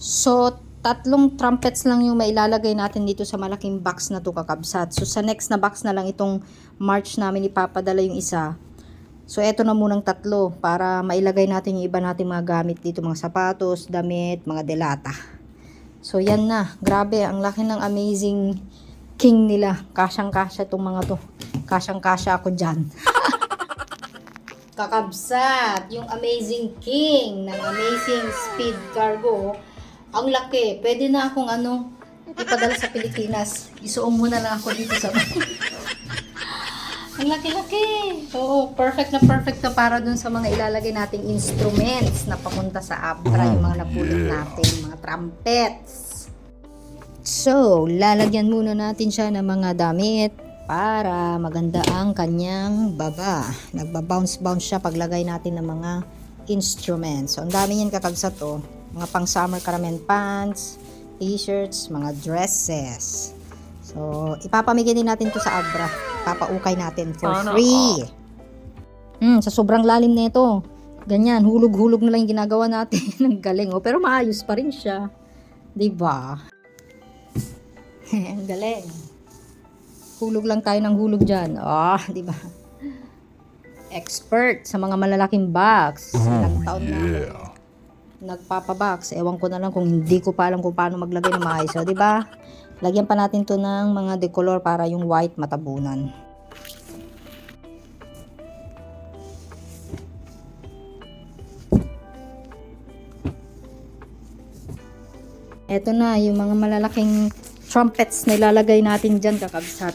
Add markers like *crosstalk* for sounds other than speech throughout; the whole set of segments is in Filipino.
So, tatlong trumpets lang yung mailalagay natin dito sa malaking box na to kakabsat. So, sa next na box na lang itong March namin ipapadala yung isa. So, eto na munang tatlo para mailagay natin yung iba natin mga gamit dito. Mga sapatos, damit, mga delata. So, yan na. Grabe, ang laki ng amazing king nila. Kasyang-kasya itong mga to. Kasyang-kasya ako dyan. *laughs* Kakabsat, yung amazing king ng amazing speed cargo. Ang laki. Pwede na akong ano, ipadala sa Pilipinas. Isuong muna lang ako dito sa... *laughs* Ang laki-laki. Oo, perfect na perfect na para dun sa mga ilalagay nating instruments na papunta sa Abra, yung mga napulot natin, mga trumpets. So, lalagyan muna natin siya ng mga damit para maganda ang kanyang baba. Nagba-bounce-bounce siya paglagay natin ng mga instruments. So, ang dami niyan kakagsa to. Mga pang summer karamihan pants, t-shirts, mga dresses. So, ipapamigay din natin to sa Abra. Papaukay natin for free. Hmm, sa sobrang lalim na ito. Ganyan, hulog-hulog na lang yung ginagawa natin. *laughs* Ang galing, oh. Pero maayos pa rin siya. 'Di ba? *laughs* Ang galing. Hulog lang tayo ng hulog dyan. Ah, *laughs* di ba? Expert sa mga malalaking box. Ilang taon na ako nagpapabox. Ewan ko na lang kung hindi ko pa alam kung paano maglagay ng maayos. So, di ba? Lagyan pa natin to ng mga decolor para yung white matabunan. Eto na, yung mga malalaking trumpets na ilalagay natin dyan kakabsat.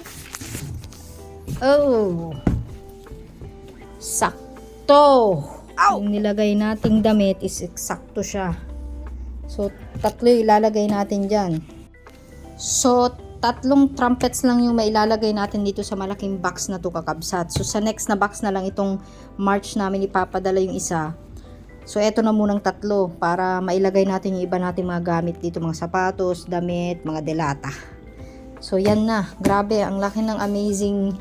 Oh! Sakto! Yung nilagay nating damit is eksakto siya. So, tatlo ilalagay natin dyan. So, tatlong trumpets lang yung mailalagay natin dito sa malaking box na to kakabsat. So, sa next na box na lang itong March namin ipapadala yung isa. So, eto na munang tatlo para mailagay natin yung iba nating mga gamit dito. Mga sapatos, damit, mga delata. So, yan na. Grabe, ang laki ng amazing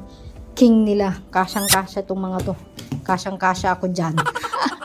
king nila. Kasyang-kasya itong mga to. Kasyang-kasya ako dyan. *laughs*